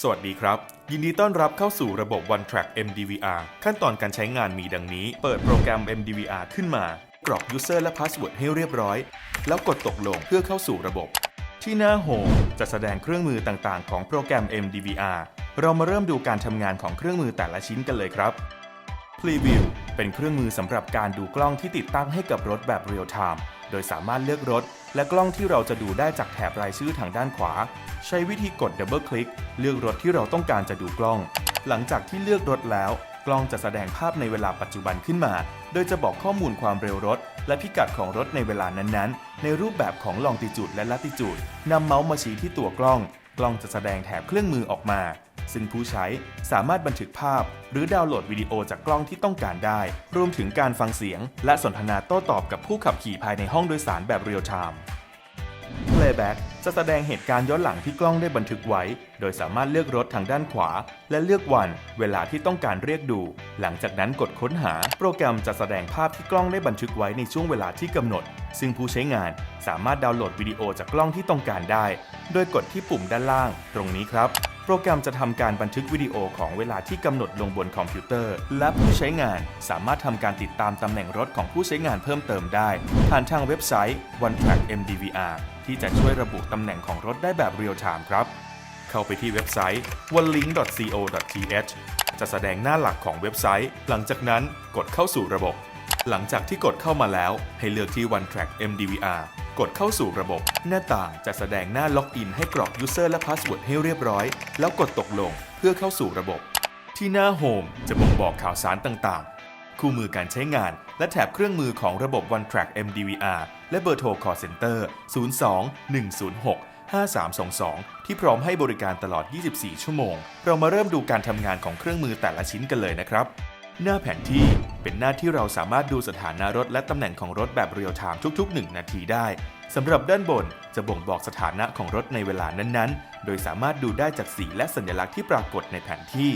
สวัสดีครับ ยินดีต้อนรับเข้าสู่ระบบ One Track MDVR ขั้นตอนการใช้งานมีดังนี้ เปิดโปรแกรม MDVR ขึ้นมา กรอก User และ Password ให้เรียบร้อย แล้วกดตกลงเพื่อเข้าสู่ระบบ ที่หน้าโฮมจะแสดงเครื่องมือต่างๆ ของโปรแกรม MDVR เรามาเริ่มดูการทำงานของเครื่องมือแต่ละชิ้นกันเลยครับ Preview เป็นเครื่องมือสำหรับการดูกล้องที่ติดตั้งให้กับรถแบบ Real Time โดยสามารถเลือกรถ และกล้องที่เราจะดูได้จากแถบรายชื่อทางด้านขวา ใช้วิธีกด Double Click เลือกรถที่เราต้องการจะดูกล้อง หลังจากที่เลือกรถแล้ว กล้องจะแสดงภาพในเวลาปัจจุบันขึ้นมา โดยจะบอกข้อมูลความเร็วรถ และพิกัดของรถในเวลานั้นๆ ในรูปแบบของลองติจูดและลัติจูดนำเมาส์มาชี้ที่ตัวกล้อง กล้องจะแสดงแถบเครื่องมือออกมา ซึ่งผู้ใช้สามารถบันทึกภาพ หรือดาวน์โหลดวิดีโอจากกล้องที่ต้องการได้ รวมถึงการฟังเสียง และสนทนาโต้ตอบกับผู้ขับขี่ภายในห้องโดยสารแบบเรียลไทม์ Playback จะแสดงเหตุการณ์ย้อนหลังที่กล้องได้บันทึกไว้ โดยสามารถเลือกรถทางด้านขวา และเลือกวัน เวลาที่ต้องการเรียกดู หลังจากนั้นกดค้นหา โปรแกรมจะแสดงภาพที่กล้องได้บันทึกไว้ในช่วงเวลาที่กำหนด ซึ่งผู้ใช้งานสามารถดาวน์โหลดวิดีโอจากกล้องที่ต้องการได้ โดยกดที่ปุ่มด้านล่าง ตรงนี้ครับ โปรแกรมจะทำการบันทึกวิดีโอของเวลาที่กำหนดลงบนคอมพิวเตอร์ และผู้ใช้งานสามารถทำการติดตามตำแหน่งรถของผู้ใช้งานเพิ่มเติมได้ ผ่านทางเว็บไซต์ One Track MDVR ที่จะช่วยระบุตำแหน่งของรถได้แบบเรียลไทม์ครับ เข้าไปที่เว็บไซต์ onelink.co.th จะแสดงหน้าหลักของเว็บไซต์ หลังจากนั้นกดเข้าสู่ระบบ หลังจากที่กดเข้ามาแล้ว ให้เลือกที่ One Track MDVR กดเข้าสู่ระบบ หน้าต่างจะแสดงหน้าล็อกอินให้กรอก User และ Password ให้เรียบร้อย แล้วกดตกลงเพื่อเข้าสู่ระบบ ที่หน้า Home จะบ่งบอกข่าวสารต่างๆ คู่มือการใช้งาน และแถบเครื่องมือของระบบ One Track MDVR และเบอร์โทร Call Center 02 106 5322 ที่พร้อมให้บริการตลอด 24 ชั่วโมง เรามาเริ่มดูการทำงานของเครื่องมือแต่ละชิ้นกันเลยนะครับ หน้าแผนที่ เป็นหน้าที่เราสามารถดูสถานะรถและตำแหน่งของรถแบบเรียลไทม์ทุกๆ 1 นาทีได้สำหรับด้านบนจะบ่งบอกสถานะของรถในเวลานั้นๆ โดยสามารถดูได้จากสีและสัญลักษณ์ที่ปรากฏในแผนที่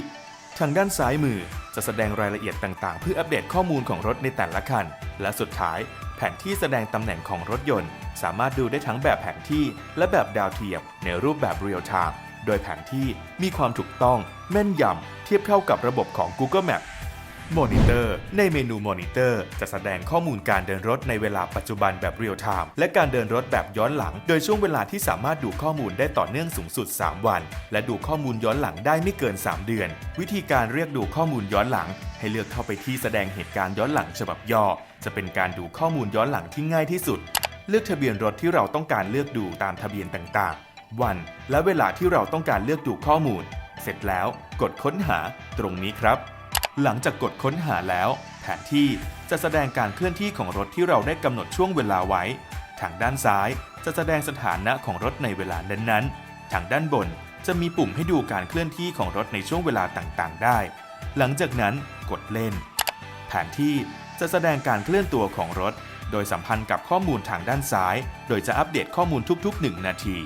ทางด้านซ้ายมือจะแสดงรายละเอียดต่างๆ เพื่ออัปเดตข้อมูลของรถในแต่ละคัน และสุดท้าย แผนที่แสดงตำแหน่งของรถยนต์ สามารถดูได้ทั้งแบบแผนที่ และแบบดาวเทียมในรูปแบบเรียลไทม์โดยแผนที่มีความถูกต้อง แม่นยำเทียบเท่ากับระบบของ Google Map Monitor ในเมนู Monitor จะแสดงข้อมูลการเดินรถในเวลาปัจจุบันแบบเรียลไทม์และการเดินรถแบบย้อนหลัง โดยช่วงเวลาที่สามารถดูข้อมูลได้ต่อเนื่องสูงสุด 3 วัน และดูข้อมูลย้อนหลังได้ไม่เกิน 3 เดือน วิธีการเรียกดูข้อมูลย้อนหลัง ให้เลือกเข้าไปที่แสดงเหตุการณ์ย้อนหลังฉบับย่อ จะเป็นการดูข้อมูลย้อนหลังที่ง่ายที่สุด เลือกทะเบียนรถที่เราต้องการเลือกดูตามทะเบียนต่างๆ วัน และเวลาที่เราต้องการเลือกดูข้อมูล เสร็จแล้ว กดค้นหาตรงนี้ครับ หลังจากกดค้นหาแล้ว แผนที่จะแสดงการเคลื่อนที่ของรถที่เราได้กำหนดช่วงเวลาไว้ ทางด้านซ้ายจะแสดงสถานะของรถในเวลานั้นๆ ทางด้านบนจะมีปุ่มให้ดูการเคลื่อนที่ของรถในช่วงเวลาต่างๆ ได้ หลังจากนั้นกดเล่น แผนที่จะแสดงการเคลื่อนตัวของรถ โดยสัมพันธ์กับข้อมูลทางด้านซ้าย โดยจะอัปเดตข้อมูลทุกๆ 1 นาที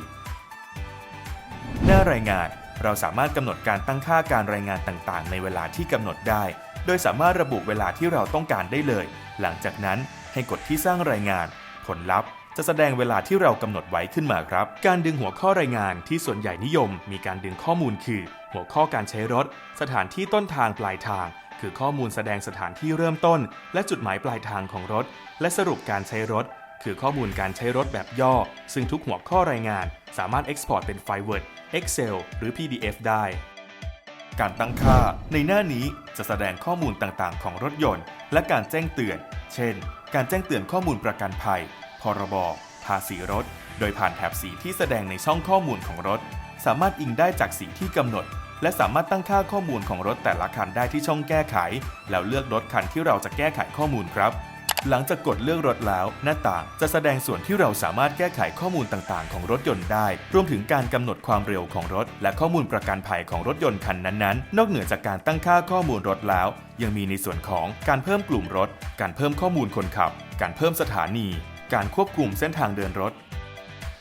หน้ารายงาน เราสามารถกำหนดการตั้งค่าการรายงานต่างๆ ในเวลาที่กำหนดได้ โดยสามารถระบุเวลาที่เราต้องการได้เลย หลังจากนั้นให้กดที่สร้างรายงาน ผลลัพธ์ จะแสดงเวลาที่เรากำหนดไว้ขึ้นมาครับ การดึงหัวข้อรายงานที่ส่วนใหญ่นิยม มีการดึงข้อมูลคือ หัวข้อการใช้รถ สถานที่ต้นทางปลายทาง คือข้อมูลแสดงสถานที่เริ่มต้น และจุดหมายปลายทางของรถ และสรุปการใช้รถ คือข้อมูลการใช้รถแบบย่อ ซึ่งทุกหัวข้อรายงาน สามารถ Export เป็นไฟล์ Word Excel หรือ PDF ได้ การตั้งค่า ในหน้านี้จะแสดงข้อมูลต่างๆ ของรถยนต์ และการแจ้งเตือน เช่น การแจ้งเตือนข้อมูลประกันภัย พรบ ภาษีรถ โดยผ่านแถบสีที่แสดงในช่องข้อมูลของรถ สามารถอิงได้จากสีที่กำหนด และสามารถตั้งค่าข้อมูลของรถแต่ละคันได้ที่ช่องแก้ไข แล้วเลือกรถคันที่เราจะแก้ไขข้อมูลครับ หลังจากกดเลือกรถแล้ว หน้าต่างจะแสดงส่วนที่เราสามารถแก้ไขข้อมูลต่างๆ ของรถยนต์ได้ รวมถึงการกำหนดความเร็วของรถ และข้อมูลประกันภัยของรถยนต์คันนั้นๆ นอกเหนือจากการตั้งค่าข้อมูลรถแล้ว ยังมีในส่วนของการเพิ่มกลุ่มรถ การเพิ่มข้อมูลคนขับ การเพิ่มสถานี การควบคุมเส้นทางเดินรถ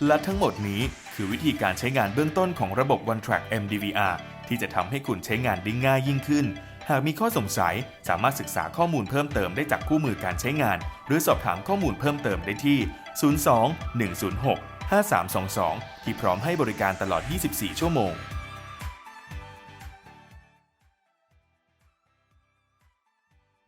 และทั้งหมดนี้คือวิธีการใช้งานเบื้องต้นของระบบ One Track MDVR ที่จะทำให้คุณใช้งานได้ง่ายยิ่งขึ้น หากมีข้อสงสัยสามารถศึกษาข้อมูลเพิ่มเติมได้จากคู่มือการใช้งาน หรือสอบถามข้อมูลเพิ่มเติมได้ที่ 02 106 5322 ที่พร้อมให้บริการตลอด 24 ชั่วโมง